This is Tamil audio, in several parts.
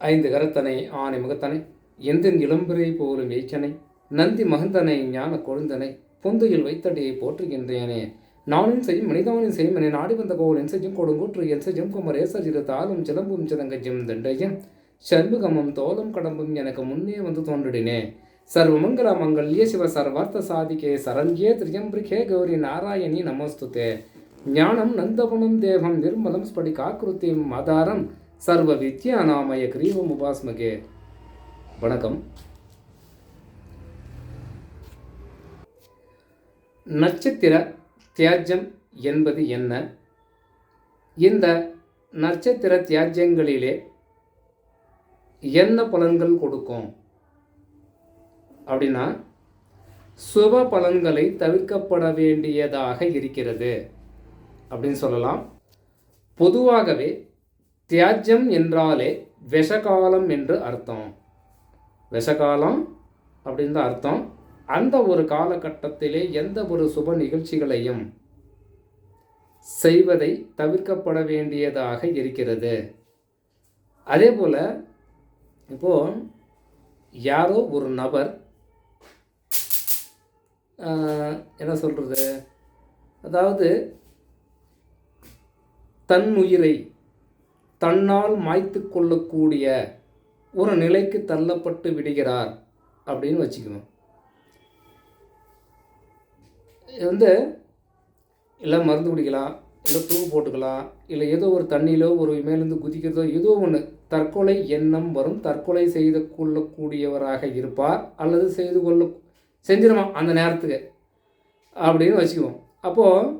ஐந்து கரத்தனை ஆனை முகத்தனை எந்தின் இளம்பிரை போலும் ஏச்சனை நந்தி மகந்தனை ஞான கொழுந்தனை பொந்தையில் வைத்தடியை போற்றுகின்றேனே. நானும் செய்யும் மனிதானின் செய்யும் என நாடி வந்த கோவில் என் செய்யும் கொடுங்கூற்று என் செய்யும் குமர் ஏசரிரு தாளும் சிலம்பும் சிலங்கஜம் தண்டையும் சண்முகமும் தோலும் கடம்பும் எனக்கு முன்னே வந்து தோன்றினே. சர்வமங்கல மங்கல்யே சிவ சர்வார்த்த சாதிகே சரண்யே திரியம்பிரிகே கௌரி நாராயணி நமஸ்துதே. ஞானம் நந்தவனம் தேவம் நிர்மலம் ஸ்படிகாக்கிருத்திம் ஆதாரம் சர்வ வித்யாநாமய கிரீவம் உபாஸ்மகே வணக்கம். நட்சத்திர தியாஜ்யம் என்பது என்ன? இந்த நட்சத்திர தியாஜ்யங்களிலே என்ன பலன்கள் கொடுக்கும்? அப்படின்னா சுப பலன்களை தவிர்க்கப்பட வேண்டியதாக இருக்கிறது அப்படின்னு சொல்லலாம். பொதுவாகவே தியாஜ்யம் என்றாலே விஷகாலம் என்று அர்த்தம். விஷகாலம் அப்படின்னு தான் அர்த்தம். அந்த ஒரு காலகட்டத்திலே எந்த ஒரு சுப நிகழ்ச்சிகளையும் செய்வதை தவிர்க்கப்பட வேண்டியதாக இருக்கிறது. அதே போல் இப்போது யாரோ ஒரு நபர் என்ன சொல்கிறது அதாவது தன் தன்னால் மாய்த்து கொள்ளக்கூடிய ஒரு நிலைக்கு தள்ளப்பட்டு விடுகிறார் அப்படின்னு வச்சுக்கணும். இது வந்து இல்லை மருந்து குடிக்கலாம் இல்லை தூக்கு போட்டுக்கலாம் இல்லை ஏதோ ஒரு தண்ணியிலோ ஒரு மேலேருந்து குதிக்கிறதோ ஏதோ ஒன்று தற்கொலை எண்ணம் வரும். தற்கொலை செய்து கொள்ளக்கூடியவராக இருப்பார். அல்லது செய்து கொள்ள செஞ்சிருவான் அந்த நேரத்துக்கு அப்படின்னு வச்சுக்குவோம். அப்போது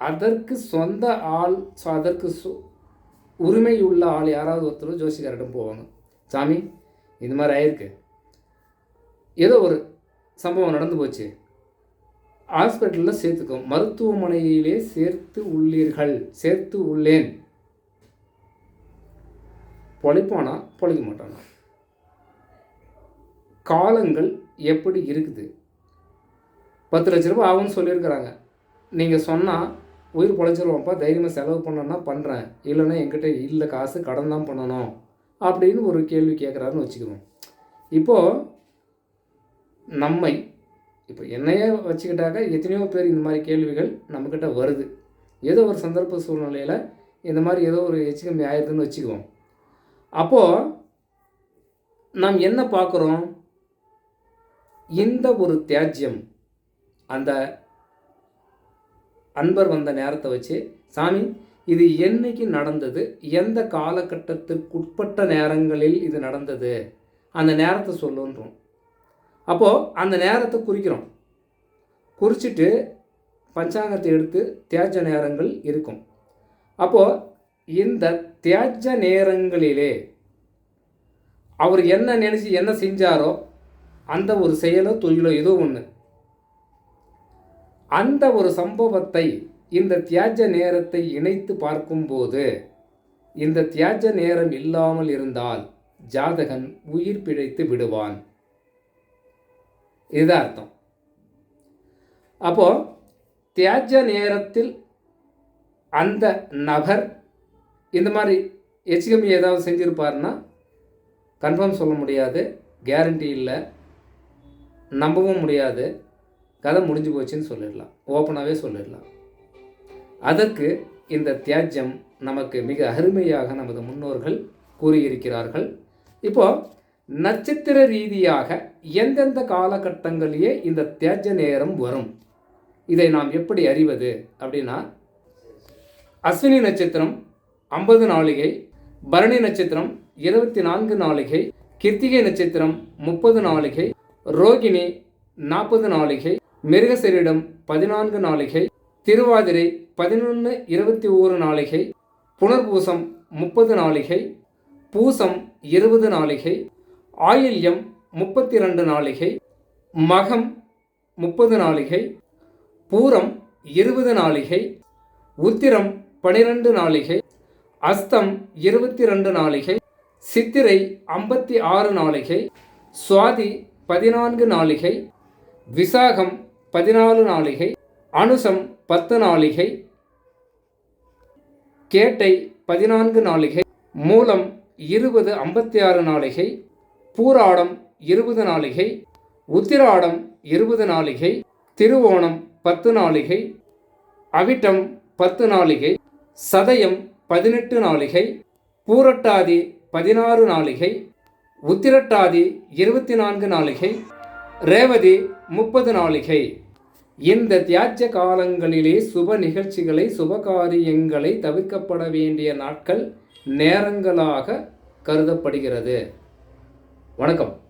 அதற்கு சொந்த ஆள் அதற்கு சு உரிமை உள்ள ஆள் யாராவது ஒருத்தர் ஜோசிகாரிடம் போவாங்க. சாமி இது மாதிரி ஆயிருக்கு. ஏதோ ஒரு சம்பவம் நடந்து போச்சு. ஹாஸ்பிட்டலில் சேர்த்துக்கோ. மருத்துவமனையிலே சேர்த்து உள்ளீர்கள். சேர்த்து உள்ளேன். பொழைப்பானா? பொழைக்க மாட்டானா? காலங்கள் எப்படி இருக்குது? பத்து லட்ச ரூபாய் ஆகும்னு சொல்லியிருக்கிறாங்க. நீங்கள் சொன்னால் உயிர் பொழைச்சிருவோம்ப்பா தைரியமாக செலவு பண்ணோன்னா பண்ணுறேன் இல்லைன்னா என்கிட்ட இல்லை காசு கடன் தான் பண்ணணும். அப்படின்னு ஒரு கேள்வி கேட்குறாருன்னு வச்சுக்குவோம். இப்போது நம்மை இப்போ என்னையே வச்சுக்கிட்டாக்க எத்தனையோ பேர் இந்த மாதிரி கேள்விகள் நம்மக்கிட்ட வருது. ஏதோ ஒரு சந்தர்ப்ப சூழ்நிலையில் இந்த மாதிரி ஏதோ ஒரு எச்சுக்கம்பி ஆயிடுதுன்னு வச்சுக்குவோம். அப்போது நாம் என்ன பார்க்குறோம்? இந்த ஒரு தியாஜ்யம் அந்த அன்பர் வந்த நேரத்தை வச்சு சாமி இது என்னைக்கு நடந்தது? எந்த காலகட்டத்திற்குட்பட்ட நேரங்களில் இது நடந்தது? அந்த நேரத்தை சொல்லுன்றோம். அப்போது அந்த நேரத்தை குறிக்கிறோம். குறிச்சிட்டு பஞ்சாங்கத்தை எடுத்து தியாஜ நேரங்கள் இருக்கும். அப்போது இந்த தியாஜ நேரங்களிலே அவர் என்ன நினச்சி என்ன செஞ்சாரோ அந்த ஒரு செயலோ தொழிலோ ஏதோ ஒன்று அந்த ஒரு சம்பவத்தை இந்த தியாஜ நேரத்தை இணைத்து பார்க்கும்போது இந்த தியாஜ நேரம் இல்லாமல் இருந்தால் ஜாதகன் உயிர் பிழைத்து விடுவான். இதுதான் அர்த்தம். அப்போ தியாஜ நேரத்தில் அந்த நபர் இந்த மாதிரி எச்சிகமி ஏதாவது செஞ்சிருப்பாருன்னா கன்ஃபார்ம் சொல்ல முடியாது கேரண்டி இல்லை நம்பவும் முடியாது கதை முடிஞ்சு போச்சுன்னு சொல்லிடலாம். ஓப்பனாகவே சொல்லிடலாம். அதற்கு இந்த தியாஜ்யம் நமக்கு மிக அருமையாக நமது முன்னோர்கள் கூறியிருக்கிறார்கள். இப்போ நட்சத்திர ரீதியாக எந்தெந்த காலகட்டங்களிலே இந்த தியாஜ நேரம் வரும்? இதை நாம் எப்படி அறிவது அப்படின்னா அஸ்வினி நட்சத்திரம் ஐம்பது நாளிகை பரணி நட்சத்திரம் இருபத்தி நான்கு நாளிகை கிருத்திகை நட்சத்திரம் முப்பது நாளிகை ரோகிணி நாற்பது நாளிகை மிருகசரிடம் பதினான்கு நாளிகை திருவாதிரை பதினொன்று இருபத்தி ஓரு நாளிகை புனர்பூசம் முப்பது நாளிகை பூசம் இருபது நாளிகை ஆயில்யம் முப்பத்தி ரெண்டு நாளிகை மகம் முப்பது நாளிகை பூரம் இருபது நாளிகை உத்திரம் பனிரெண்டு நாளிகை அஸ்தம் இருபத்தி ரெண்டு நாளிகை சித்திரை ஐம்பத்தி ஆறு நாளிகை சுவாதி பதினான்கு நாளிகை விசாகம் பதினாலு நாளிகை அனுசம் பத்து நாளிகை கேட்டை பதினான்கு நாளிகை மூலம் இருபது ஐம்பத்தி ஆறு நாளிகை பூராடம் இருபது நாளிகை உத்திராடம் இருபது நாளிகை திருவோணம் பத்து நாளிகை அவிட்டம் பத்து நாளிகை சதயம் பதினெட்டு நாளிகை பூரட்டாதி பதினாறு நாளிகை உத்திரட்டாதி இருபத்தி நான்கு நாளிகை ரேவதி முப்பது நாளிகை. இந்த தியாஜ காலங்களிலே சுப நிகழ்ச்சிகளை சுபகாரியங்களை தவிர்க்கப்பட வேண்டிய நாட்கள் நேரங்களாக கருதப்படுகிறது. வணக்கம்.